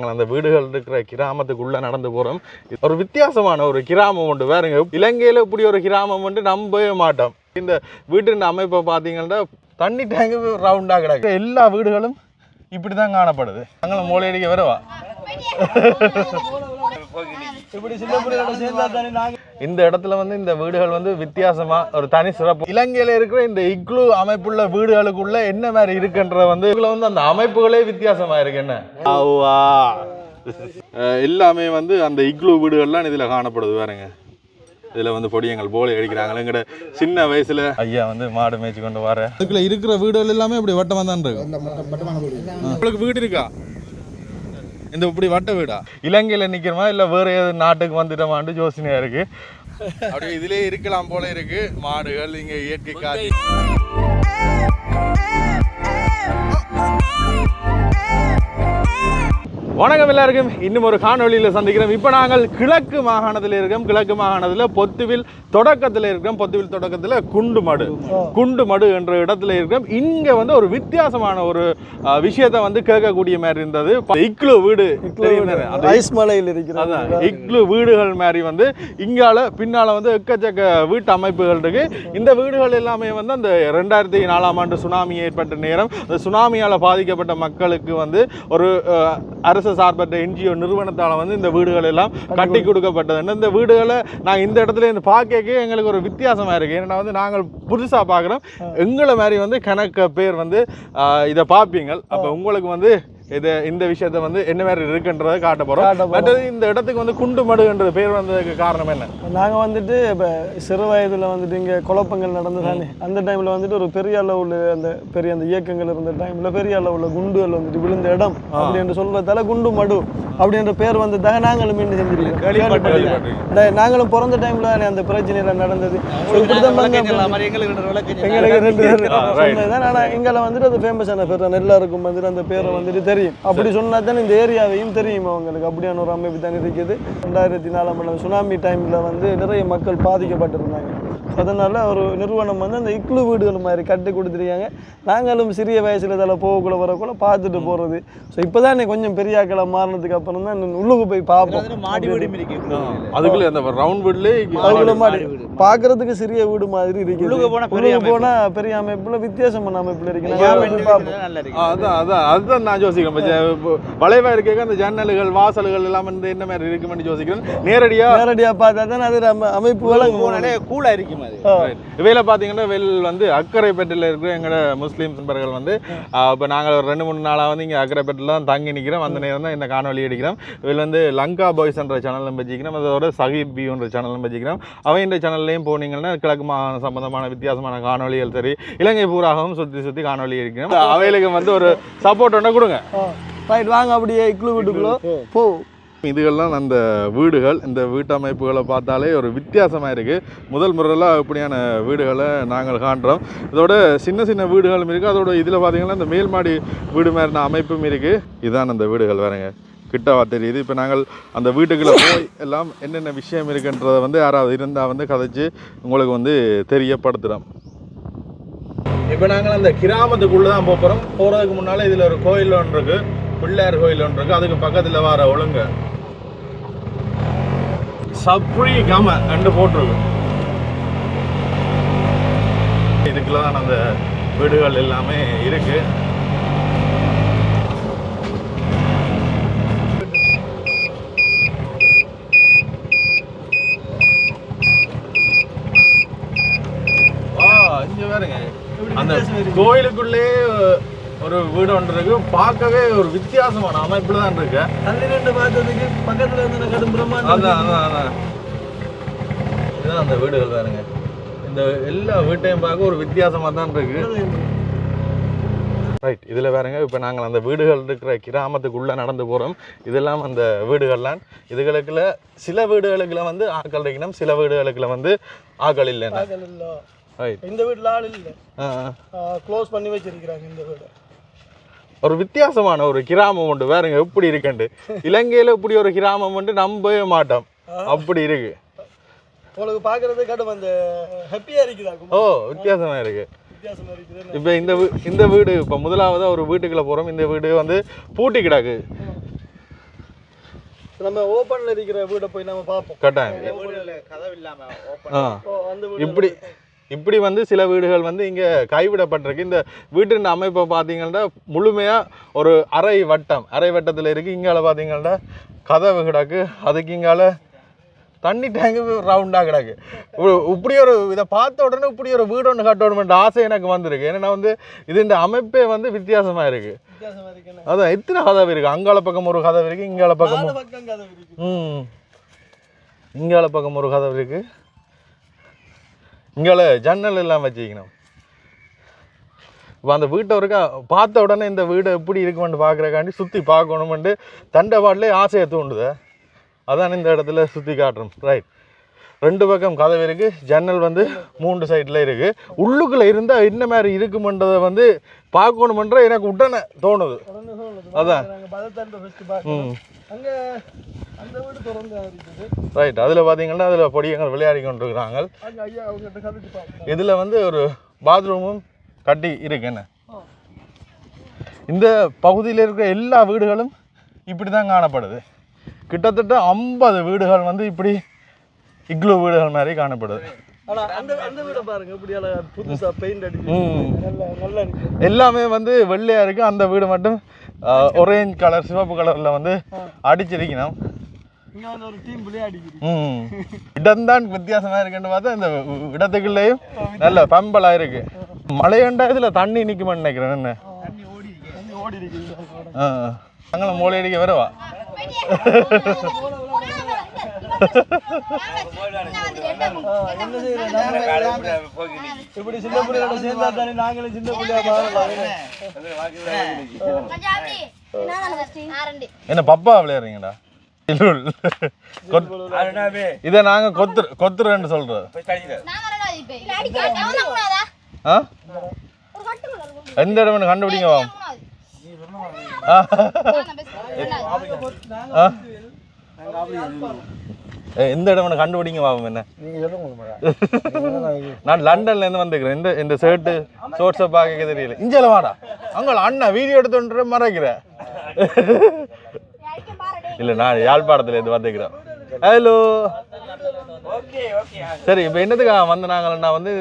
நாங்கள் அந்த வீடுகள் இருக்கிற கிராமத்துக்குள்ள நடந்து போறோம். ஒரு வித்தியாசமான ஒரு கிராமம் உண்டு. வேறுங்க இலங்கையில இப்படி ஒரு கிராமம் வந்து நம்பவே மாட்டோம். இந்த வீட்டின் அமைப்பை பார்த்தீங்கன்னா தண்ணி டேங்கு ரவுண்டாக கிடக்கு. எல்லா வீடுகளும் இப்படி தான் காணப்படுது. நாங்களும் மூளையடிக்க வரவா இந்த இடத்துல வந்து இந்த வீடுகள் வந்து வித்தியாசமா ஒரு தனி சிறப்பு. இலங்கையில இருக்கிற இந்த இக்லு அமைப்புள்ள வீடுகளுக்குள்ள என்ன மாதிரி இருக்குன்ற வந்து இதுல வந்து அந்த அமைப்புகளே வித்தியாசமா இருக்கு என்ன? எல்லாமே வந்து அந்த இக்லு வீடுகள்லாம் இதுல காணப்படுது வேறங்க இதுல வந்து பொடியங்கள் போலி அடிக்கிறாங்க எங்கட சின்ன வயசுல ஐயா வந்து மாடு மேய்ச்சி கொண்டு வர. அதுக்குள்ள இருக்கிற வீடுகள் எல்லாமே இப்படி வட்டமா தான் இருக்கு. உங்களுக்கு வீடு இருக்கா? இந்த இப்படி வட்ட வீடா இலங்கையில நிக்கிறோமா இல்ல வேற ஏதாவது நாட்டுக்கு வந்துட்டோமான்னு யோசனையா இருக்கு அப்படியே இதுலயே இருக்கலாம் போல இருக்கு மாடுகள் இங்க இயற்கை காட்சி வணக்கம் எல்லாருக்கும். இன்னும் ஒரு காணொளியில் சந்திக்கிறோம். இப்போ நாங்கள் கிழக்கு மாகாணத்தில் இருக்கோம். கிழக்கு மாகாணத்தில் பொத்துவில் தொடக்கத்தில் இருக்கிறோம் பொத்துவில் தொடக்கத்தில் குண்டுமடு குண்டுமடு என்ற இடத்துல இருக்கிறோம் இங்கே வந்து ஒரு வித்தியாசமான ஒரு விஷயத்தை வந்து கேட்கக்கூடிய மாதிரி இருந்தது. இக்லு வீடு. ஐஸ் மலையில் இருக்கிற அதான். இக்லு வீடுகள் மாதிரி வந்து இங்கால பின்னால வந்து எக்கச்சக்க வீட்டு அமைப்புகள் இருக்கு. இந்த வீடுகள் எல்லாமே வந்து அந்த ரெண்டாயிரத்தி நாலாம் ஆண்டு சுனாமி ஏற்பட்ட நேரம். அந்த சுனாமியால பாதிக்கப்பட்ட மக்களுக்கு வந்து ஒரு அஹ், அரசு சார்பற்ற என்ஜிஓ நிறுவனத்தால வந்து இந்த வீடுகள் எல்லாம் கட்டி கொடுக்கப்பட்டது. இந்த வீடுகளை நாங்கள் இந்த இடத்துல இருந்து பார்க்க எங்களுக்கு ஒரு வித்தியாசமா இருக்கு. ஏன்னா வந்து நாங்கள் புதுசா பார்க்குறோம். எங்களை மாதிரி வந்து கணக்க பேர் வந்து இதை பார்ப்பீங்க அப்போ உங்களுக்கு வந்து இது இந்த விஷயத்தை வந்து என்ன மாதிரி இருக்குன்றதை காட்ட போறோம். மற்றது இந்த இடத்துக்கு வந்து குண்டுமடுன்ற பேர் வந்ததுக்கு காரணம் என்ன? நாங்க வந்துட்டு இப்ப சிறு வயதுல வந்துட்டு இங்க குழப்பங்கள் நடந்து தானே அந்த டைம்ல வந்துட்டு ஒரு பெரிய அளவுல அந்த பெரிய அந்த இயக்கங்கள் இருந்த டைம்ல பெரிய அளவுல குண்டுகள் வந்துட்டு விழுந்த இடம் அப்படின்னு சொல்றதால குண்டு மடு அப்படின்ற பேர் வந்ததாக நாங்களும் என்ன செஞ்சிருக்கோம் நாங்களும் பிறந்த டைம்ல தானே அந்த பிரச்சனை எல்லாம் நடந்தது எங்களுக்கு ரெண்டு பேர் Ah, right. சொன்னதுதான். ஆனா எங்களை வந்துட்டு அது ஃபேமஸான பேர் தான். எல்லாருக்கும் வந்துட்டு அந்த பேரை வந்துட்டு தெரியும். அப்படி சொன்னா தான் இந்த ஏரியாவையும் தெரியும் அவங்களுக்கு. அப்படியான ஒரு அமைப்பு தான் இருக்குது. ரெண்டாயிரத்தி நாலாம் ஆண்டு சுனாமி டைம்ல வந்து நிறைய மக்கள் பாதிக்கப்பட்டிருந்தாங்க. அதனால ஒரு நிறுவனம் வந்து அந்த இக்லு வீடுகள் மாதிரி கட்டி கொடுத்துருக்காங்க. நாங்களும் சிறிய வயசுல இதில் போகக்குள்ள வரக்குள்ள பார்த்துட்டு போறது. ஸோ இப்போதான் கொஞ்சம் பெரிய ஆக்களை மாறினதுக்கு அப்புறம் தான் உள்ளுக்கு போய் பார்ப்போம். மாடி இருக்கு. அதுக்குள்ள அந்த ரவுண்ட் வீட்லயே அதுக்குள்ள மாடி பார்க்கறதுக்கு சிறிய வீடு மாதிரி இருக்குது. உள்ளுக்கு போனா பெரிய அமைப்புல வித்தியாசமான அமைப்புல இருக்கு. இருக்கு. அதான் அதான் அதுதான் நான் யோசிக்கிறேன். இப்ப ஜ- இப்போ வளைவா இருக்க அந்த ஜன்னல்கள் வாசல்கள் எல்லாம் வந்து என்ன மாதிரி இருக்குமென்னு யோசிக்கிறேன். நேரடியா நேரடியா பார்த்தா தான் அது நம்ம அமைப்பு வழங்கும். போனாலே கூலா இருக்கும். இவையில பாத்தீங்கன்னா வெல் வந்து அக்கரைப்பேட்டில் இருக்கிற எங்களோட முஸ்லீம் நண்பர்கள் வந்து இப்போ நாங்கள் ஒரு ரெண்டு மூணு நாளாக வந்து இங்கே அக்கரைப்பேட்டில் தான் தங்கி நிற்கிறோம் அந்த நேரம் தான் இந்த காணொலி எடுக்கிறோம். இதில் வந்து லங்கா பாய்ஸ் என்ற சேனலும் வச்சுக்கிறோம். அதோட சஹீப் பியூன்ற சேனலும் வச்சுக்கிறோம். அவைன்ற சேனல்லையும் போனீங்கன்னா கிழக்கு மாகாணம் சம்பந்தமான வித்தியாசமான காணொலிகள் சரி இலங்கை பூராகவும் சுற்றி சுற்றி காணொலி இருக்கிறோம் அவைகளுக்கு வந்து ஒரு சப்போர்ட் ஒன்று கொடுங்க. ரைட் வாங்க அப்படியே இக்லு வீட்டுக்குள்ள. போ. இதுகள்லாம் அந்த வீடுகள் இந்த வீட்டமைப்புகளை பார்த்தாலே ஒரு வித்தியாசமாக இருக்குது முதல் முறையெல்லாம் இப்படியான வீடுகளை நாங்கள் காண்றோம். இதோட சின்ன சின்ன வீடுகளும் இருக்குது அதோட இதில் பார்த்திங்கன்னா இந்த மேல்மாடி வீடு மாதிரின அமைப்பும் இருக்குது இதுதான் அந்த வீடுகள் வேறுங்க. கிட்டவா தெரியுது. இப்போ நாங்கள் அந்த வீட்டுக்குள்ளே போய் எல்லாம் என்னென்ன விஷயம் இருக்குன்றதை வந்து யாராவது இருந்தால் வந்து கதைச்சு உங்களுக்கு வந்து தெரியப்படுத்துகிறோம் இப்போ நாங்கள் அந்த கிராமத்துக்குள்ளே தான் போக போகிறோம் போகிறதுக்கு முன்னால் இதில் ஒரு கோயில் ஒன்று இருக்குது பிள்ளையார் கோயில் ஒன்று இருக்குது அதுக்கு பக்கத்தில் வர ஒழுங்க. சப்ரி கம ரெண்டு போட்டிருக்கு. இதுக்குள்ள தான் அந்த வீடுகள் எல்லாமே இருக்கு. பாருங்க. அந்த கோயிலுக்குள்ளே ஒரு வீடு ஒன்று இருக்கு. பார்க்கவே ஒரு வித்தியாசமான அமைப்புல தான் இருக்கு. தள்ளி ரெண்டு பார்த்ததுக்கு பக்கத்துல இருந்து கடும் பிரம்மாண்டம் அதான் அதான் அதான். இதுதான் அந்த வீடுகள் பாருங்க. இந்த எல்லா வீட்டையும் பார்க்க ஒரு வித்தியாசமா தான் இருக்கு. ரைட் இதில் வேறங்க இப்போ நாங்கள் அந்த வீடுகள் இருக்கிற கிராமத்துக்குள்ளே நடந்து போகிறோம் இதெல்லாம் அந்த வீடுகள்லாம் இதுகளுக்குள்ள சில வீடுகளுக்குள்ள வந்து ஆக்கள் இருக்கணும். சில வீடுகளுக்குள்ள வந்து ஆக்கள் இல்லைன்னா. இந்த வீட்டுல ஆள் இல்ல. க்ளோஸ் பண்ணி வச்சிருக்கிறாங்க இந்த வீடு. ஒரு வித்தியாசமான ஒரு கிராமம் உண்டு. வேறங்க எப்படி இருக்குண்டு? இலங்கையில் இப்படி ஒரு கிராமம் உண்டு நம்பவே மாட்டோம். அப்படி இருக்கு. உங்களுக்கு பாக்குறது கடும் அந்த ஹாப்பியா இருக்குதா ஓ வித்தியாசமா இருக்கு. இப்போ இந்த இந்த வீடு இப்போ முதலாவது ஒரு வீட்டுக்குள்ள போகிறோம் இந்த வீடு வந்து பூட்டி கிடக்கு. நம்ம ஓப்பன்ல இருக்கிற வீடை போய் நம்ம பார்ப்போம். கட்டாயம். இப்படி இப்படி வந்து சில வீடுகள் வந்து இங்கே கைவிடப்பட்டிருக்கு. இந்த வீட்டின் அமைப்பை பார்த்தீங்கன்னா முழுமையாக ஒரு அரை வட்டம் அரை வட்டத்தில் இருக்குது இங்கால பார்த்தீங்கன்னா கதவு கிடக்கு. அதுக்கு இங்கால தண்ணி டேங்கு ரவுண்டாக கிடக்கு. இப்படி ஒரு இதை பார்த்த உடனே இப்படி ஒரு வீடு ஒன்று கட்டணுமென்ற ஆசை எனக்கு வந்திருக்கு. ஏன்னா வந்து இது இந்த அமைப்பே வந்து வித்தியாசமாக இருக்குது அதான் எத்தனை கதவு இருக்குது அங்கால பக்கம் ஒரு கதவு இருக்குது இங்கால பக்கம் ம். இங்கால பக்கம் ஒரு கதவு இருக்கு. இங்கே ஜன்னல் எல்லாம் வச்சுக்கணும் இப்போ அந்த வீட்டை இருக்கா பார்த்த உடனே இந்த வீடு எப்படி இருக்குமென்னு பார்க்குறக்காண்டி சுற்றி பார்க்கணுமெண்டு தண்டவாட்டிலே ஆசையை தூண்டுது. அதான் இந்த இடத்துல சுற்றி காட்டுறோம். ரைட் ரெண்டு பக்கம் கதவு இருக்கு. ஜன்னல் வந்து மூன்று சைடில் இருக்கு. உள்ளுக்குள்ள இருந்தால் என்ன மாதிரி இருக்குமென்றதை வந்து பார்க்கணுமென்ற எனக்கு உடனே தோணுது. அதான். இருக்குது ரைட் அதில் பார்த்தீங்கன்னா அதில் பொடியங்கள் விளையாடி கொண்டிருக்கிறாங்க. இதில் வந்து ஒரு பாத்ரூமும் கட்டி இருக்கு என்ன? ஆ. இந்த பகுதியில் இருக்கிற எல்லா வீடுகளும் இப்படி தான் காணப்படுது. கிட்டத்தட்ட ஐம்பது வீடுகள் வந்து இப்படி இக்லோ வீடுகள் மாதிரி காணப்படுது. ஆனா அந்த அந்த வீடை பாருங்க இப்படி அழகா புதுசா பெயிண்ட் அடிச்சு. ம். நல்லா நல்லா இருக்கு. எல்லாமே வந்து வெள்ளையாக இருக்குது அந்த வீடு மட்டும் ஒரேஞ்ச் கலர் சிவப்பு கலரில் வந்து அடிச்சிருக்கணும். இடம்தான் வித்தியாசமாக இருக்குன்னு பார்த்தா இந்த இடத்துக்குள்ளேயும் நல்ல பம்பலாக இருக்கு. மழையண்டா இதில் தண்ணி நிற்குமென்னு நினைக்கிறேன். என்ன? இருக்கு இருக்கு நாங்களும் மூளை அடிக்க வரவா இப்படி சின்ன பிள்ளையோட சேர்ந்தா தானே நாங்களும் சின்ன பிள்ளையா மாறலாம் என்ன பப்பா விளையாடுறீங்கடா? இல்லுல். கொத்- நாங்க கொத்து கொத்துறேன்னு சொல்றோம். ஆ? எந்த இடம் கண்டுபிடிங்க எந்த இடம் கண்டுபிடிங்க வாவும் என்ன? நான் லண்டன்ல இருந்து வந்துக்கிறேன் இந்த இந்த ஷர்ட்டு ஷோர்ட்ஸை பார்க்க தெரியல. இஞ்சல வாடா. அங்க அண்ணா வீடியோ எடுத்துன்ற மறைக்கிற. இல்ல நான் யாழ்ப்பாணத்துல இருந்து வந்துக்கிறேன் ஹலோ சரி இப்போ என்னதுக்கு வந்து நாங்கள்னா வந்து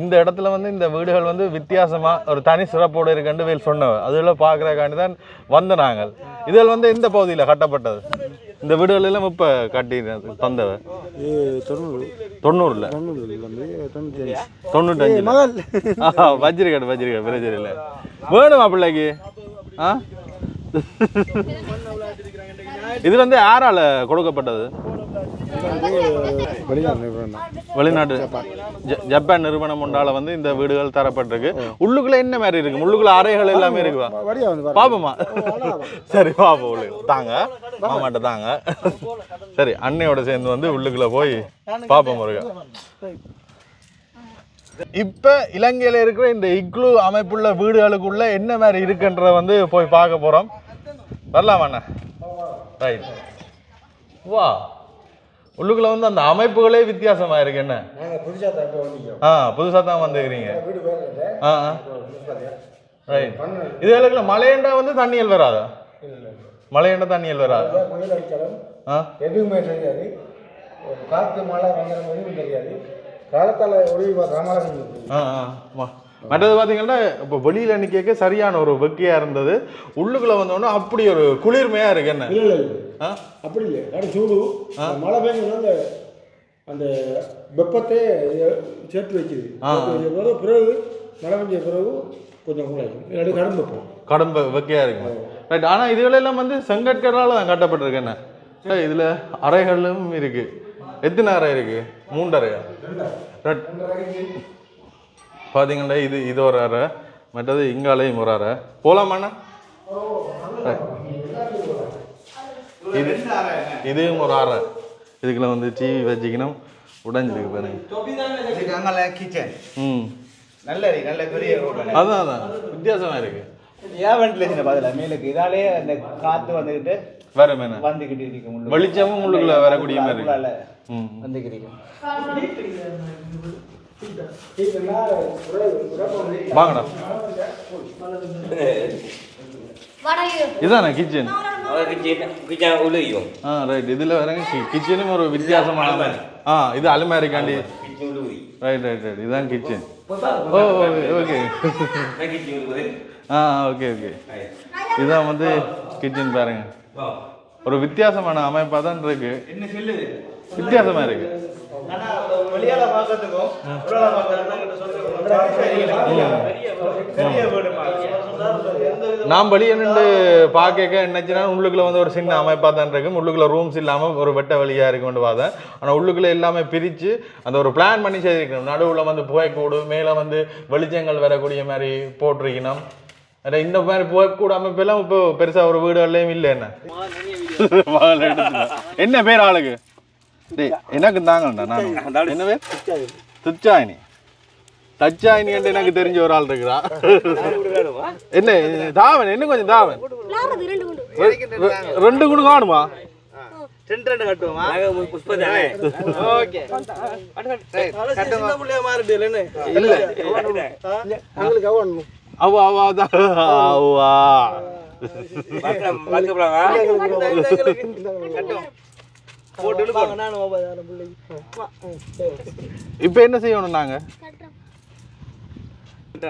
இந்த இடத்துல வந்து இந்த வீடுகள் வந்து வித்தியாசமா ஒரு தனி சிறப்போடு இருக்குன்னு வேல் சொன்னவ. அதில் பார்க்குறக்காண்டி தான் வந்த நாங்கள். இதில் வந்து எந்த பகுதியில் கட்டப்பட்டது? இந்த வீடுகள் எல்லாம் இப்போ கட்டி தந்தவ? தொண்ணூறு. தொண்ணூறுல? தொண்ணூறு தொண்ணூத்தஞ்சு. மகள். வச்சிருக்கேன் வச்சிருக்கேன் பிரச்சனை இல்லை. வேணுமா பிள்ளைக்கு? ஆ? இது வந்து யாரால கொடுக்கப்பட்டது? வெளிநாட்டு ஜப்பான். நிறுவனம் ஒன்றால வந்து இந்த வீடுகள் தரப்பட்டிருக்கு. உள்ளுக்குள்ள என்ன மாதிரி இருக்கு? உள்ளுக்குள்ள அறைகள் எல்லாமே இருக்குவா? பாப்போமா சரி பாப்போம் உள்ளுக்கு தாங்க. மாமாட்ட தாங்க. சரி அன்னையோட சேர்ந்து வந்து உள்ளுக்குள்ள போய் பாப்போம் முருகா. இப்ப இலங்கையில இருக்கிற இந்த இக்லு அமைப்புள்ள வீடுகளுக்குள்ள என்ன மாதிரி இருக்குன்றத வந்து போய் பார்க்க போறோம். வரலாமா அண்ணா? ரைட் வா. உள்ளுக்குள்ள வந்து அந்த அமைப்புகளே வித்தியாசமா இருக்கு என்ன ஆ புதுசா தான் வந்துக்கிறீங்க ஆ ரைட் இதுகளுக்குள்ள மழையண்டா வந்து தண்ணியல் வராதா? மழையண்டா தண்ணியல் வராது? ஆ. எதுவுமே தெரியாது. காற்று மழை மாதிரியும் தெரியாது. காலத்தால் ஒளி ஆ, ஆ. மற்றது பார்த்தீங்கன்னா இப்போ வெளியில் நிற்க சரியான ஒரு வெக்கையாக இருந்தது. உள்ளுக்குள்ளே வந்தோடனே அப்படி ஒரு குளிர்மையாக இருக்கு என்ன? இல்லை இல்லை ஆ? அப்படி இல்லை. கடும் சூடு. மழை பெஞ்சதுனால அந்த வெப்பத்தை சேர்த்து வைக்குது. பிறகு பிறகு மழை பெஞ்ச பிறகு கொஞ்சம் குறையும் இல்லாட்டி கடும் வெப்பம். கடும் வெ- வெக்கையாக இருக்கு ரைட் ஆனால் இதுகளெல்லாம் வந்து செங்கற்கரால் தான் கட்டப்பட்டிருக்கு என்ன? சரி, இதுல அறைகளும் இருக்கு. எத்தனை அறை இருக்கு? மூன்று அறையா ரைட் பார்த்தீங்கன்னா இது இது ஒரு அறை மற்றது இங்காலையும் ஒரு அறை. போகலாமாண்ணா. இது இதுவும் ஒரு அறை. இதுக்குள்ள வந்து டிவி வச்சுக்கணும். உடைஞ்சிருக்கு பாருங்க. கிச்சன் ம். நல்ல இருக்கு, நல்ல பெரிய அதான் அதான். வித்தியாசமா இருக்கு. ஏன் வென்டிலேஷன் பதில மேலுக்கு இதாலே அந்த காத்து வந்துக்கிட்டு வேற மேன வந்துக்கிட்டு இருக்கு முள்ளு வெளிச்சமும் உள்ளுக்குள்ள வரக்கூடிய மாதிரி வந்துக்கிறீங்க வாங்கடா. இதானே கிச்சன் ஆ ரைட் இதில் வரங்க கிச்சனும் ஒரு வித்தியாசமான ஆ இது அலுமாரிக்காண்டி. ரைட் ரைட் ரைட் இதுதான் கிச்சன் ஓ ஓகே ஆ ஓகே ஓகே இதுதான் வந்து கிச்சன் பாருங்க. ஒரு வித்தியாசமான அமைப்பாக தான் இருக்கு. என்ன சொல்லுது வித்தியாசமா இருக்கு. ஆனா வெளியால நான் வெளியே நின்று பார்க்க என்னச்சுன்னா உள்ளுக்குள்ள வந்து ஒரு சின்ன அமைப்பாக தான் இருக்கு. உள்ளுக்குள்ள ரூம்ஸ் இல்லாமல் ஒரு வெட்ட வழியாக இருக்கும்னு பார்த்தேன் ஆனால் உள்ளுக்குள்ள எல்லாமே பிரித்து அந்த ஒரு பிளான் பண்ணி செய்திருக்கணும். நடுவில் வந்து புகைக்கூடு மேலே வந்து வெளிச்சங்கள் வரக்கூடிய மாதிரி போட்டிருக்கணும். அட இந்த மாதிரி புகைக்கூடு அமைப்பெல்லாம் இப்போ பெருசாக ஒரு வீடுகள்லையும் இல்லை என்ன. என்ன பேர் ஆளுக்கு? டேய் எனக்கு தாங்கண்டா நான் என்ன பேர் துச்சாயினி தச்சாயினி என்று எனக்கு தெரிஞ்ச ஒரு ஆள் இருக்கிறா என்ன தாவன் என்ன கொஞ்சம் தாவன் ரெ- ரெண்டு குண்டு காணுமா அவ இப்போ என்ன செய்யணும் நாங்க?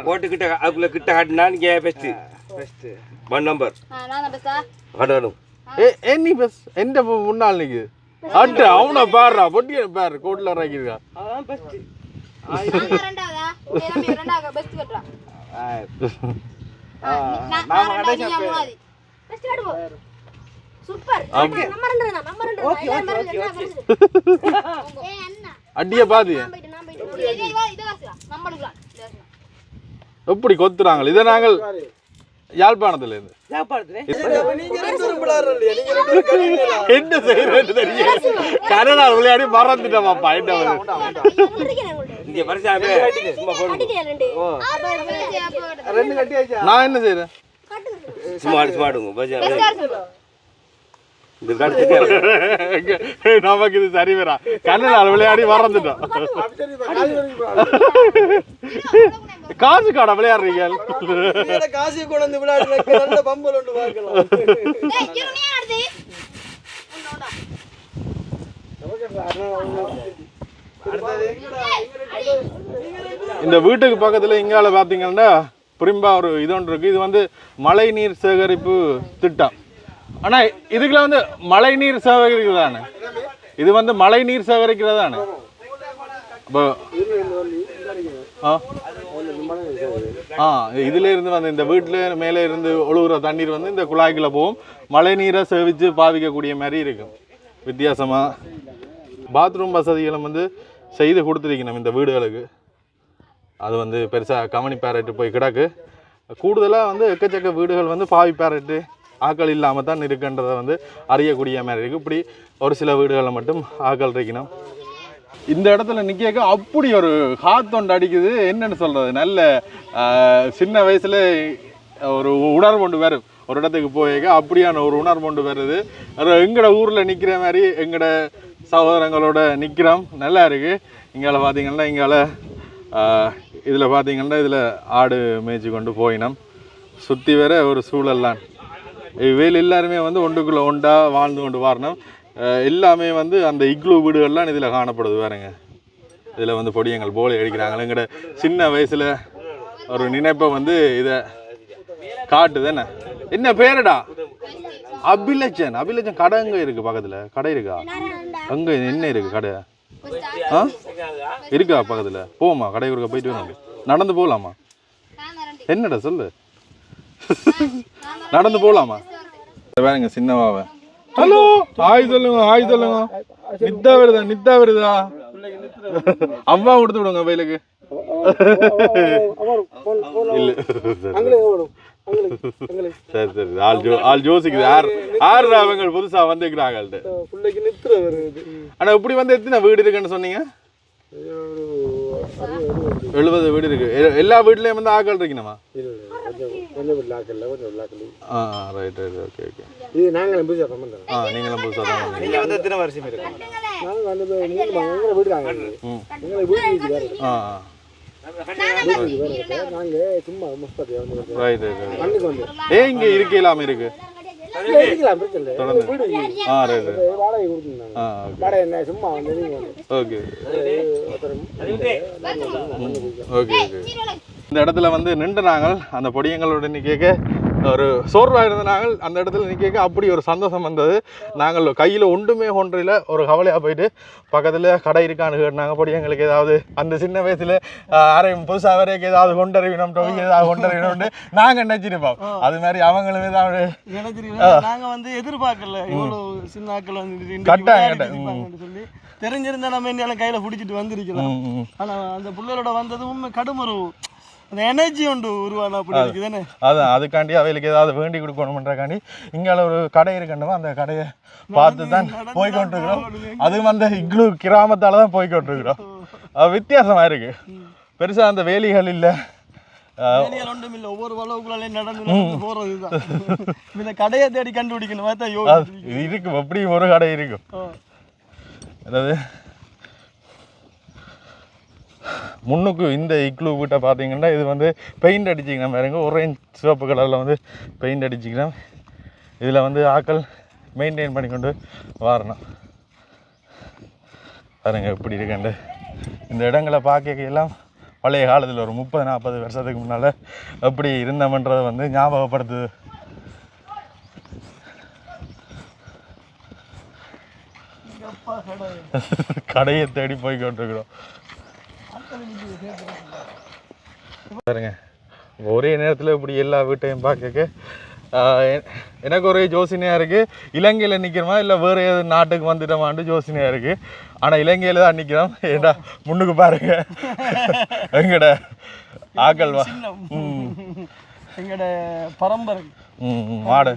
போட்டு கிட்ட அதுக்குள்ள கிட்ட காட்டினா நீங்க பெஸ்ட் பெஸ்ட் ஒன் நம்பர் நான் பெஸ்டா காட்டணும் ஏ என்னி பஸ் எந்த முன்னாள் நிக்குது அட்டு அவனை பாடுறா பொட்டிய பாரு கோட்ல இறக்கிருக்கா அதான் பெஸ்ட் பெஸ்ட் சூப்பர். அடிய பாதி. எப்படி கொத்துறாங்க இதை நாங்கள் யாழ்ப்பாணத்துல? இருந்து? என்ன செய்யறது தெரியும் கனடா விளையாடி சும்மா ரெண்டு? கட்டியாச்சா? நான் என்ன செய்யறேன் சும்மா அடிச்சு மாடுங்க பரிசா இந்த காட்டு நமக்கு இது சரி வரா கனடா விளையாடி மறந்துட்டோம். காசு காடா விளையாடுறீங்க. காசு கொண்டு விளையாடுற பம்பல் ஒன்று பார்க்கலாம். இந்த வீட்டுக்கு பக்கத்துல இங்கால பாத்தீங்கன்னா புரிம்பா ஒரு இது ஒன்று இருக்கு. இது வந்து மழை நீர் சேகரிப்பு திட்டம். ஆனால் இதுக்குள்ள வந்து மழை நீர் சேகரிக்கிறதானே? இது வந்து மழை நீர் சேகரிக்கிறதானே? இப்போ ஆ? ஆ இதுல இருந்து வந்து இந்த வீட்டில் மேலே இருந்து ஒழுகுற தண்ணீர் வந்து இந்த குழாய்க்குள்ள போகும். மழை நீரை சேவிச்சு பாவிக்கக்கூடிய மாதிரி இருக்கும் வித்தியாசமாக பாத்ரூம் வசதிகளும் வந்து செய்து கொடுத்துருக்கணும் இந்த வீடுகளுக்கு. அது வந்து பெருசாக கவனி பேரட்டு போய் கிடக்கு. கூடுதலாக வந்து எக்கச்சக்க வீடுகள் வந்து பாவி பேரட்டு ஆக்கள் இல்லாமல் தான் இருக்குன்றதை வந்து அறியக்கூடிய மாதிரி இருக்குது இப்படி ஒரு சில வீடுகளில் மட்டும் ஆக்கள் இருக்கணும் இந்த இடத்துல நிற்க அப்படி ஒரு காத்தொண்டு அடிக்குது. என்னன்னு சொல்கிறது நல்ல சின்ன வயசில் ஒரு உணர்வு ஒன்று வரும். ஒரு இடத்துக்கு போயிருக்க அப்படியான ஒரு உணர்வு ஒன்று வருது. அது ஊரில் நிற்கிற மாதிரி எங்களோட சகோதரங்களோட நிற்கிறோம் நல்லா இருக்குது இங்கால பார்த்தீங்கன்னா இங்கால இதில் பார்த்தீங்கன்னா இதில் ஆடு மேய்ச்சி கொண்டு போயினோம். சுற்றி வர ஒரு சூழல்லாம் இவையில் எல்லாருமே வந்து ஒன்றுக்குள்ளே ஒண்டா வாழ்ந்து கொண்டு வரணும். எல்லாமே வந்து அந்த இக்ளூ வீடுகள்லாம் இதில் காணப்படுது வேறுங்க இதில் வந்து பொடியங்கள் போலி அடிக்கிறாங்க எங்கட சின்ன வயசில் ஒரு நினைப்பை வந்து இதை காட்டுது. என்ன? என்ன பேருடா? அபிலட்சன். அபிலட்சன் கடை எங்கே இருக்குது பக்கத்தில்? கடை இருக்கா? அங்கே என்ன இருக்குது கடை? ஆ? இருக்கா பக்கத்தில்? போமா கடை இருக்க போயிட்டு வரணும் நடந்து போகலாமா என்னடா சொல்லு? நடந்து போகலாமா வேறுங்க சின்னவாவ ஹலோ? ஹாய் சொல்லுங்க ஹாய் சொல்லுங்க. நித்தா வருதா நித்தா வருதா? அம்மா கொடுத்து விடுங்க வயலுக்கு இல்ல. சரி சரி. ஆள் ஜோ ஆள் ஜோசிக்குது யார் யார் அவங்க புதுசா வந்துக்கிறாங்கள்ட்ட பிள்ளைக்கு நித்திர வருது. ஆனா இப்படி வந்து எத்தனை வீடு இருக்குன்னு சொன்னீங்க? எழுபது வீடு இருக்கு. எ- எல்லா வீட்லயும் வந்து ஆக்கள் இருக்கணுமா? கொஞ்சம் விழாக்கல்ல கொஞ்சம் விழாக்கல் ஆ ரைட் ரைட் ஓகே ஓகே இது நாங்களும் புதுசாக சம்பந்தம் ஆ நீங்களும் புதுசாக தான் வந்தீங்க. நீங்க வந்து எத்தனை வருஷம் இருக்கு? நாங்கள் வந்தது மூணு எங்களை வீடு நாங்கள் எங்களை வீடு வீடு வேறு ஆ ஆ. நாங்கள் சும்மா வந்து. ரைட் ரைட் மண்ணுக்கு வந்து இங்க இருக்கு? இல்லாம இருக்கு இருக்கலாம் பிரச்சனை? இல்லை தொடர்ந்து வீடு ஆ ரைட் ரைட் வாடகை கொடுத்துருந்தாங்க ஆ ஓகே. வாடகை என்ன? சும்மா வந்து நீங்கள் வந்து ஓகே. Okay okay. இந்த இடத்துல வந்து நின்று நாங்கள் அந்த பொடியங்களோட நிற்க ஒரு சோர்வாக இருந்த நாங்கள் அந்த இடத்துல நிற்க அப்படி ஒரு சந்தோஷம் வந்தது. நாங்கள் கையில் ஒன்றுமே ஒன்றில் ஒரு கவலையாக போயிட்டு பக்கத்தில் கடை இருக்கான்னு கேட்டாங்க. பொடியங்களுக்கு ஏதாவது அந்த சின்ன வயசில் யாரையும் புதுசாக வரைக்கும் ஏதாவது கொண்டறிவினோம் டொய் ஏதாவது கொண்டறிவினோம்னு நாங்கள் நினச்சிருப்போம். அது மாதிரி அவங்களும் ஏதாவது நினைச்சிருக்கீங்க. நாங்க வந்து எதிர்பார்க்கல. இவ்வளவு சின்ன ஆட்கள் வந்து கட்டாயம், சொல்லி தெரிஞ்சிருந்தா நம்ம இந்தியாவில் கையில பிடிச்சிட்டு வந்திருக்கலாம். ஆனா அந்த பிள்ளைகளோட வந்தது உண்மை கடுமரு அந்த எனர்ஜி உண்டு உருவான அப்படி அதான் அதுக்காண்டி அவைகளுக்கு ஏதாவது வேண்டி கொடுக்கணுன்றக்காண்டி இங்கே ஒரு கடை இருக்கணுமா அந்த கடையை பார்த்து தான் போய் கொண்டிருக்கிறோம் அதுவும் அந்த இக்லு கிராமத்தால தான் போய் கொண்டிருக்கிறோம் அது வித்தியாசமா இருக்கு. பெருசா அந்த வேலிகள் இல்லை. ஒவ்வொரு வளவுக்குள்ளாலே நடந்து இந்த கடையை தேடி கண்டுபிடிக்கணும்? பார்த்தா இருக்கு. எப்படியும் ஒரு கடை இருக்கும். அதாவது முன்னுக்கு இந்த இக்ளூ வீட்டை பார்த்தீங்கன்னா இது வந்து பெயிண்ட் அடிச்சிக்கலாம் பாருங்க ஒரேஞ்ச் சிவப்பு கலரில் வந்து பெயிண்ட் அடிச்சிக்கலாம் இதில் வந்து ஆக்கள் மெயின்டைன் பண்ணிக்கொண்டு வரணும். பாருங்க எப்படி இருக்கண்டு. இந்த இடங்களை பார்க்க எல்லாம் பழைய காலத்தில் ஒரு முப்பது நாற்பது வருஷத்துக்கு முன்னால் எப்படி இருந்தோம்ன்றதை வந்து ஞாபகப்படுத்துது கடையை தேடி போய் கொண்டிருக்கிறோம் பாருங்க. ஒரே நேரத்தில் இப்படி எல்லா வீட்டையும் பார்க்க எனக்கு ஒரே யோசனையாக இருக்குது இலங்கையில் நிற்கிறோமா இல்லை வேறு ஏதாவது நாட்டுக்கு வந்துட்டோமான்னு யோசனையாக இருக்குது ஆனால் இலங்கையில் தான் நிற்கிறோம் ஏடா முன்னுக்கு பாருங்க. எங்கட ஆக்கள் எங்களோட பரம்பரை. மாடு.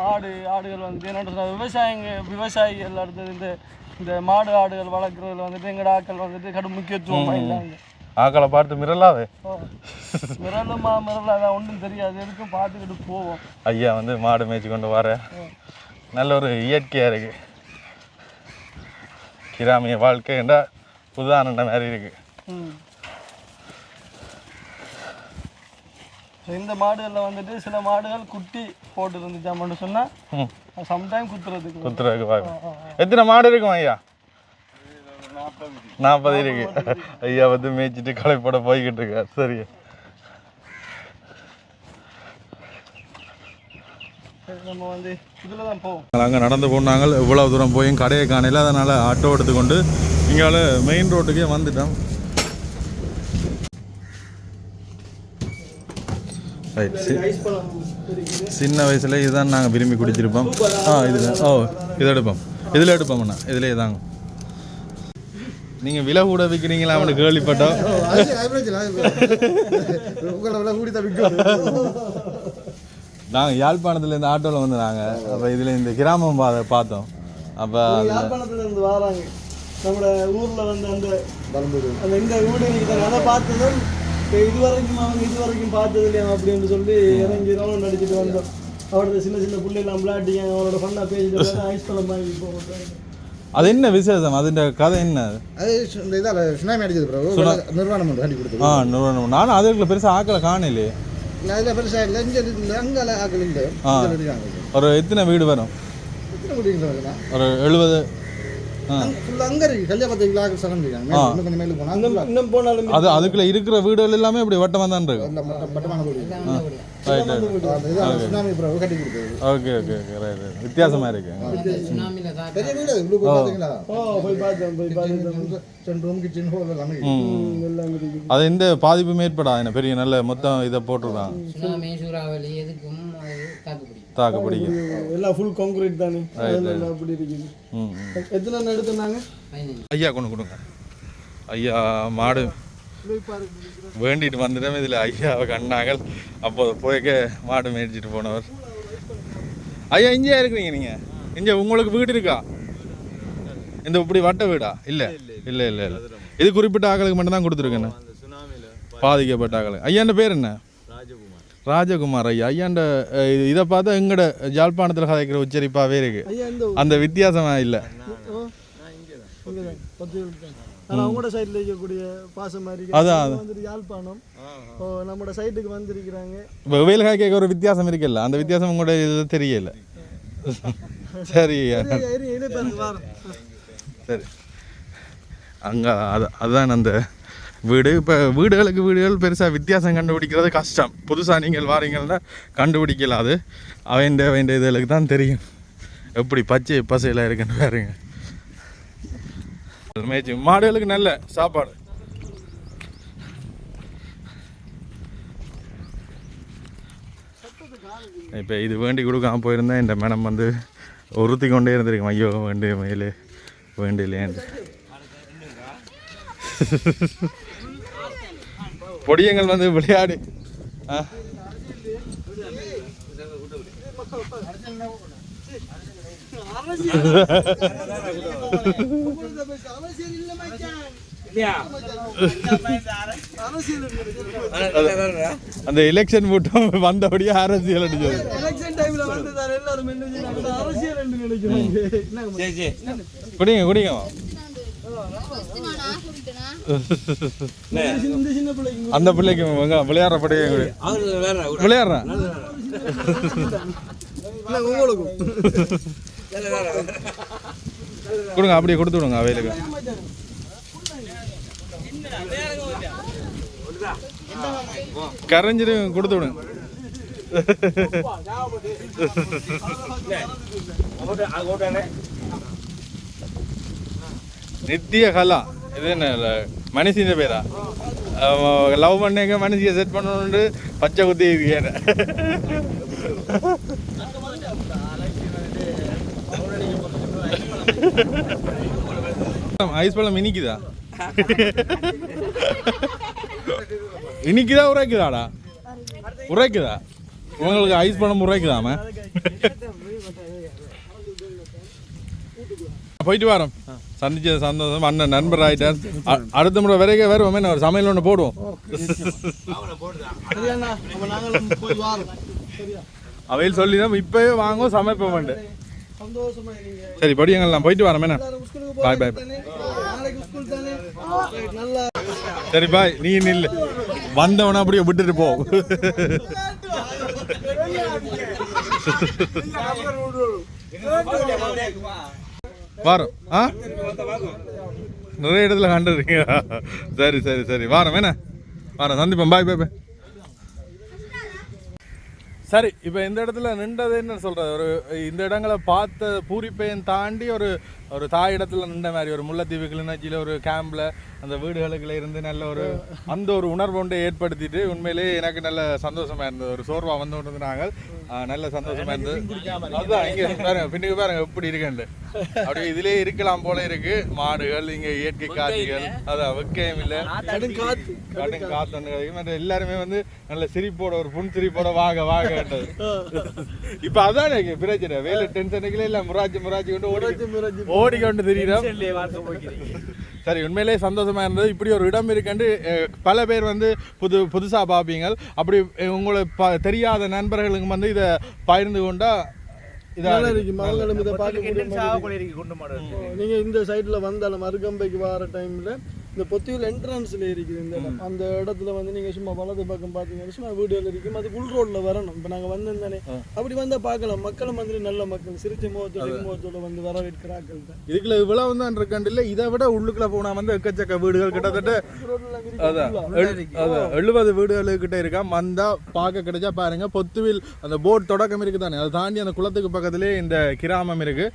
மாடு ஆடுகள் வந்து என்ன சொல்றது, விவசாயிங்க விவசாயிகள் அடுத்தது இந்த இந்த மாடு ஆடுகள் வளர்க்குறதுல வந்துட்டு எங்கட ஆட்கள் வந்துட்டு கடும் முக்கியத்துவம் வாய்ந்தாங்க ஆக்களை பார்த்து மிரலாவே மிரளுமா மிரல அதான் ஒன்றும் தெரியாது. எதுக்கும் பார்த்துக்கிட்டு போவோம். ஐயா வந்து மாடு மேய்ச்சி கொண்டு வர. நல்ல ஒரு இயற்கையாக இருக்கு. கிராமிய வாழ்க்கை என்றா புதானண்ட மாதிரி இருக்கு ம். So, இந்த மாடுகளில் வந்துட்டு சில மாடுகள் குட்டி போட்டு இருந்துச்சாமன்னு சொன்னால் சம்டைம் குத்துறதுக்கு குத்துறதுக்கு வாய்ப்பு எத்தனை மாடு இருக்கும் ஐயா? நாற்பது இருக்கு. ஐயா வந்து மேய்ச்சிட்டு களைப்பட போய்கிட்டு இருக்கார். சரி. அங்கே நடந்து போனாங்க. இவ்வளோ தூரம் போயும் கடையை காணையில் அதனால் ஆட்டோ எடுத்துக்கொண்டு இங்கால மெயின் ரோட்டுக்கே வந்துட்டோம். ரைட் சின்ன வயசுல இதுதான் நாங்கள் விரும்பி குடிச்சிருப்போம். ஆ இது ஓ இதை எடுப்போம். இதில் எடுப்போம்ண்ணா இதில் இதாங்க. நீங்கள் விலை கூட விற்கிறீங்களா அவனு கேள்விப்பட்டோம். உங்களை விட கூடி தான் நாங்கள் யாழ்ப்பாணத்தில் இந்த ஆட்டோவில் வந்து நாங்கள் அப்போ இதில் இந்த கிராமம் பா பார்த்தோம். அப்போ யாழ்ப்பாணத்துல இருந்து வராங்க. நம்மளோட ஊர்ல வந்து அந்த அந்த இந்த வீடு இருக்குது அதை பார்த்ததும் இப்போ இது வரைக்கும் அவங்க இது வரைக்கும் பார்த்தது இல்லையா அப்படின்னு சொல்லி இறங்கி ரவுண்ட் அடிச்சுட்டு வந்தோம். அவரோட சின்ன சின்ன பிள்ளைலாம் விளையாட்டிங்க அவரோட ஃபன்னாக பேசிட்டு ஐஸ் பழம் வாங்கி போகிறோம் அது என்ன விசேஷம்? அதுன்ற கதை என்ன அது? இதால் சுனாமி அடிச்சது பிறகு நிர்வாணம் கட்டி கொடுத்தது. ஆ நூறு நானும் அதுக்குள்ள பெருசாக ஆக்களை காணலையே. இல்லை அதில் பெருசாக இல்லை. இங்கே அங்கே ஆக்கள் இல்லை ஒரு எத்தனை வீடு வரும்? ஒரு எழுபது அங்கே இருக்கு. கல்யாணத்துக்கு ஆக்கள் சகம் இருக்காங்க. மேல, இன்னும் கொஞ்சம் மேலே போனால் இன்னும் இன்னும் போனாலும் அது அதுக்குள்ள இருக்கிற வீடுகள் எல்லாமே இப்படி வட்டமாக தான் இருக்கு. அந்த மட்ட மட்டமான வீடு. ரைட் ரைட் அந்த இதான் சுனாமி பிறகு கட்டி கொடுத்தது. Okay okay okay right right வித்தியாசமாக இருக்கு. பெரிய வீடு. இவ்வளோ பார்த்தீங்களா ஓ. போய் பார்த்தோம் போய் பார்த்தோம் ரெண்டு ரூம் கிச்சன் ஹோல் எல்லாமே ம், எல்லாம் இருக்குது அது எந்த பாதிப்பும் ஏற்படாது. என்ன பெரிய நல்ல மொத்தம் இதை போட்டிருக்காங்க சுனாமி சூறாவளி எதுக்கும் அது தாக்கு பிடிக்கும் எல்லாம் ஃபுல் கான்கிரீட் தானே. அப்படி இருக்குது. எத்தனை பதினஞ்சு ஐயா கொண்டு கொடுங்க. ஐயா மாடு வேண்டிட்டு வந்துட்டோம் இதில் ஐயாவை கண்டாங்க அப்போ போய்க்க மாடு மேய்ச்சிட்டு போனவர். ஐயா இங்கேயா இருக்கிறீங்க நீங்கள் இங்கே உங்களுக்கு வீடு இருக்கா? இந்த இப்படி வட்ட வீடா? இல்லை. இல்லை இல்லை இல்லை. இது குறிப்பிட்ட ஆக்களுக்கு மட்டும் தான் கொடுத்துருக்கேண்ணே பாதிக்கப்பட்ட ஆக்களுக்கு. ஐயாண்ட பேர் என்ன? ராஜகுமார் ஐயா ஐயாண்ட இது- பார்த்தா எங்கட ஜாழ்ப்பாணத்தில் கதைக்கிற உச்சரிப்பாகவே இருக்கு. அந்த வித்தியாசமா இல்லை. ஓ இங்கே தான். பொத்தியில் தான் ஆனால் அவங்களோட சைடில் இருக்கக்கூடிய பாசம் மாதிரி அதான், வந்துட்டு யாழ்ப்பாணம் இப்போ நம்மளோட சைட்டுக்கு வந்திருக்கிறாங்க. இப்போ வெயில் காய்க்க ஒரு வித்தியாசம் இருக்குல்ல. அந்த வித்தியாசம் உங்களோட இது தெரியல. சரி. சரி அங்கே அது அதுதான் அந்த வீடு. இப்போ வீடுகளுக்கு வீடுகள் பெருசாக வித்தியாசம் கண்டுபிடிக்கிறது கஷ்டம். புதுசாக நீங்கள் வாரீங்கன்னா கண்டுபிடிக்கல அது. அவன் அவன் இதுகளுக்கு தான் தெரியும். எப்படி பச்சை பசையில் இருக்குன்னு பாருங்க. மேய்ச்சி மாடுகளுக்கு நல்ல சாப்பாடு. இப்போ இது வேண்டி கொடுக்காம போயிருந்தேன் இந்த மேடம் வந்து உறுத்தி கொண்டே இருந்திருக்கேன் ஐயோ வேண்டிய மேலே வேண்டியிலேன்னு பொடியங்கள் வந்து விளையாடி. ஆ. அந்த எலெக்ஷன் போட்டும் வந்தபடியே அரசியல் அடிச்சது. குடிங்க குடிங்க. அந்த பிள்ளைக்கு வாங்க, விளையாடுற படியே விளையாடுறேன் கொடுங்க அப்படியே கொடுத்து விடுங்க அவைகளுக்கு கரைஞ்சிரு கொடுத்து விடுங்க நித்திய கலா. இது என்ன மனுஷின் பேரா லவ் பண்ணீங்க மனுஷியை செட் பண்ணணுன்ட்டு பச்சை குத்தி இருக்கேன் ஐஸ் பழம் இனிக்குதா இனிக்குதா உரைக்குதாடா உரைக்குதா உங்களுக்கு ஐஸ் பழம் உரைக்குதாம போயிட்டு வரோம் சந்திச்சது சந்தோஷம் அண்ணன் நண்பர் ஆயிட்டார் அ- அடுத்த முறை வரைக்கும் வருவோமே நான் ஒரு சமையல் ஒன்று போடுவோம் அவையில் சொல்லி தான் இப்போவே வாங்குவோம் சமைப்போம் சந்தோஷமா இருங்க சரி போயிட்டு வரோம் என்ன எல்லாரும் ஸ்கூலுக்கு பாய் பாய் சரி பாய் நீ நில்லு வந்தவன அப்படியே விட்டுட்டு போ வாரம் ஆ? நிறைய இடத்துல கண்டுருக்கீங்க. சரி சரி சரி. வாரம் வேணா வாரம். சந்திப்போம். பாய் பாய் பாய் சரி இப்போ இந்த இடத்துல நின்றது என்ன சொல்கிறது ஒரு இந்த இடங்களை பார்த்த பூரிப்பையும் தாண்டி ஒரு ஒரு தாய் இடத்துல நின்ற மாதிரி ஒரு முல்லைத்தீவு கிளிநொச்சியில் ஒரு கேம்பில் அந்த வீடுகளுக்குள்ள இருந்து நல்ல ஒரு அந்த ஒரு உணர்வு ஒன்றை ஏற்படுத்திட்டு உண்மையிலேயே எனக்கு நல்ல சந்தோஷமா இருந்தது. ஒரு சோர்வா வந்து கொண்டு நாங்கள் நல்ல சந்தோஷமா இருந்தது. அதுதான் இங்கே பாருங்க பின்னுக்கு பாருங்க எப்படி இருக்குன்னு அப்படியே இதுலயே இருக்கலாம் போல இருக்கு. மாடுகள் இங்க இயற்கை காட்சிகள் அதான் வெக்கையும் இல்லை. கடும் காத்து. கடும் காத்து ஒண்ணு கிடைக்கும் மற்ற எல்லாருமே வந்து நல்ல சிரிப்போட ஒரு புன் சிரிப்போட வாக வாக இப்ப அதான் எனக்கு பிரச்சனை. வேலை டென்ஷனுக்குள்ள இல்ல முராஜி முராஜி கொண்டு ஓடி ஓடிக்கொண்டு தெரியுறோம். சரி உண்மையிலேயே சந்தோஷமா இருந்தது. இப்படி ஒரு இடம் இருக்குன்னு பல பேர் வந்து புது புதுசா பார்ப்பீங்க அப்படி அஹ், உங்களை ப தெரியாத நண்பர்களுக்கு வந்து இதை பகிர்ந்து கொண்டா நீங்க இந்த சைடுல வந்தாலும் அருகம்பைக்கு வர டைம்ல இந்த பொத்தியூர் என்ட்ரன்ஸ்ல இருக்குது இந்த இடம். அந்த இடத்துல வந்து நீங்க சும்மா வலது பக்கம் பாத்தீங்கன்னா சும்மா வீடுகள் இருக்கும். அது உள் ரோட்ல வரணும். இப்ப நாங்க வந்தோம் தானே அப்படி வந்தா பார்க்கலாம். மக்களும் வந்து நல்ல மக்கள். சிரிச்ச முகத்தோட முகத்தோட வந்து வரவேற்கிறார்கள் இதுக்குள்ள இவ்வளவு தான் இருக்காண்டு இல்ல இதை விட உள்ளுக்குள்ள போனா வந்து எக்கச்சக்க வீடுகள் கிட்டத்தட்ட எழுபது வீடுகள் கிட்ட இருக்கா? வந்தா பார்க்க கிடைச்சா பாருங்க. பொத்துவில் அந்த போட் தொடக்கம் இருக்கு தானே அதை தாண்டி அந்த குளத்துக்கு பக்கத்திலே இந்த கிராமம் இருக்கு.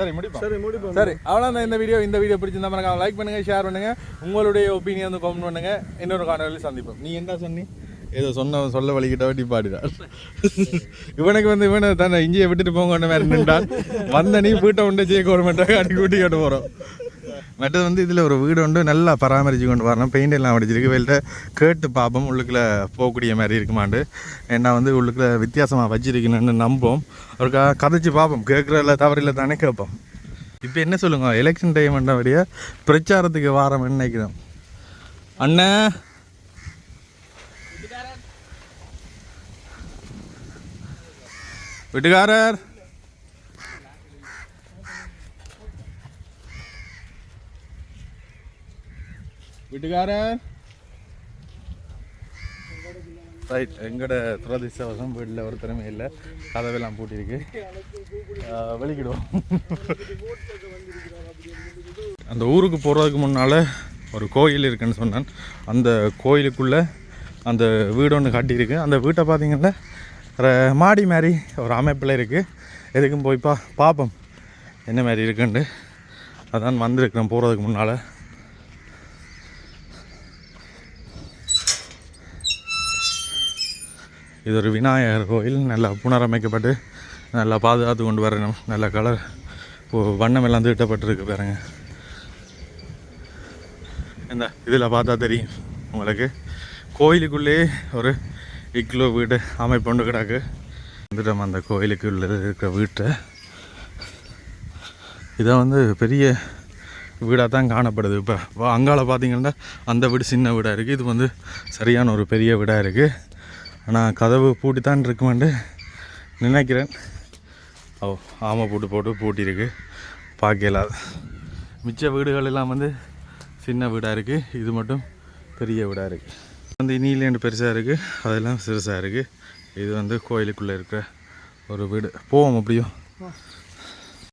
சரி முடிப்போம். சரி முடிப்போம். சரி அவ்வளோ இந்த வீடியோ இந்த வீடியோ பிடிச்சிருந்தா மறக்காம லைக் பண்ணுங்க ஷேர் பண்ணுங்க. உங்களுடைய ஒப்பீனியன் வந்து கமெண்ட் பண்ணுங்க. இன்னொரு காணொலியில் சந்திப்போம். நீ என்ன சொன்னி? ஏதோ சொன்ன சொல்ல வழிகிட்ட வட்டி பாடிடா. இவனுக்கு வந்து இவனை தன்னை இஞ்சியை விட்டுட்டு போங்க மாதிரி நின்றான் வந்த நீ வீட்டை உண்டு ஜெய கவர்மெண்ட்டாக அடி கூட்டி கேட்டு போகிறோம் மற்றது வந்து இதில் ஒரு வீடு உண்டு நல்லா பராமரித்து கொண்டு வரணும். பெயிண்ட் எல்லாம் அடிச்சிருக்கு. வெளியில் கேட்டு பார்ப்போம். உள்ளுக்குள்ளே போகக்கூடிய மாதிரி இருக்குமாண்டு. ஏன்னா வந்து உள்ளுக்குள்ளே வித்தியாசமாக வச்சிருக்கணும்னு நம்புவோம். ஒரு க கதைச்சு பார்ப்போம். கேட்குறதில்ல தவறில்லை தானே கேட்போம். இப்போ என்ன சொல்லுங்க? எலெக்ஷன் டைம் பண்ணபடிய பிரச்சாரத்துக்கு வாரம் நினைக்கிறோம்? அண்ணா? வீட்டுக்காரர்? வீட்டுக்காரன் ரைட் எங்கட துரதிர்ஷ்டவசம் வீட்டில் ஒருத்தருமே இல்லை. கதவெல்லாம் பூட்டியிருக்கு வெளிக்கிடுவோம் அந்த ஊருக்கு போகிறதுக்கு முன்னால் ஒரு கோயில் இருக்குன்னு சொன்னான். அந்த கோயிலுக்குள்ளே அந்த வீடு ஒன்று கட்டியிருக்கு. அந்த வீட்டை பார்த்தீங்கன்னா மாடி மாதிரி ஒரு அமைப்பில் இருக்குது எதுக்கும் போய் பா பார்ப்போம் என்ன மாதிரி இருக்குன்ட்டு. அதான் வந்திருக்கிறேன் போகிறதுக்கு முன்னால். இது ஒரு விநாயகர் கோயில் நல்லா புனரமைக்கப்பட்டு நல்லா பாதுகாத்து கொண்டு வரணும் நல்ல கலர் வண்ணம் எல்லாம் தீட்டப்பட்டிருக்கு பாருங்க இந்த இதில் பார்த்தா தெரியும் உங்களுக்கு கோயிலுக்குள்ளே ஒரு இக்லோ வீடு அமைப்பு கிடக்கு வந்துட்டோம் அந்த கோயிலுக்குள்ளே இருக்கிற வீட்டை இதை வந்து பெரிய வீடாக தான் காணப்படுது இப்போ அங்கால பார்த்தீங்கன்னா அந்த வீடு சின்ன வீடாக இருக்குது இது வந்து சரியான ஒரு பெரிய வீடாக இருக்குது ஆனால் கதவு பூட்டி தான் இருக்குமெண்டு நினைக்கிறேன். ஓ ஆமை பூட்டு போட்டு பூட்டியிருக்கு. பார்க்கலாது மிச்ச வீடுகள் எல்லாம் வந்து சின்ன வீடாக இருக்குது இது மட்டும் பெரிய வீடாக இருக்குது வந்து இனிலேண்டு பெருசாக இருக்குது அதெல்லாம் சிறுசாக இருக்குது இது வந்து கோயிலுக்குள்ளே இருக்கிற ஒரு வீடு. போவோம் அப்படியும்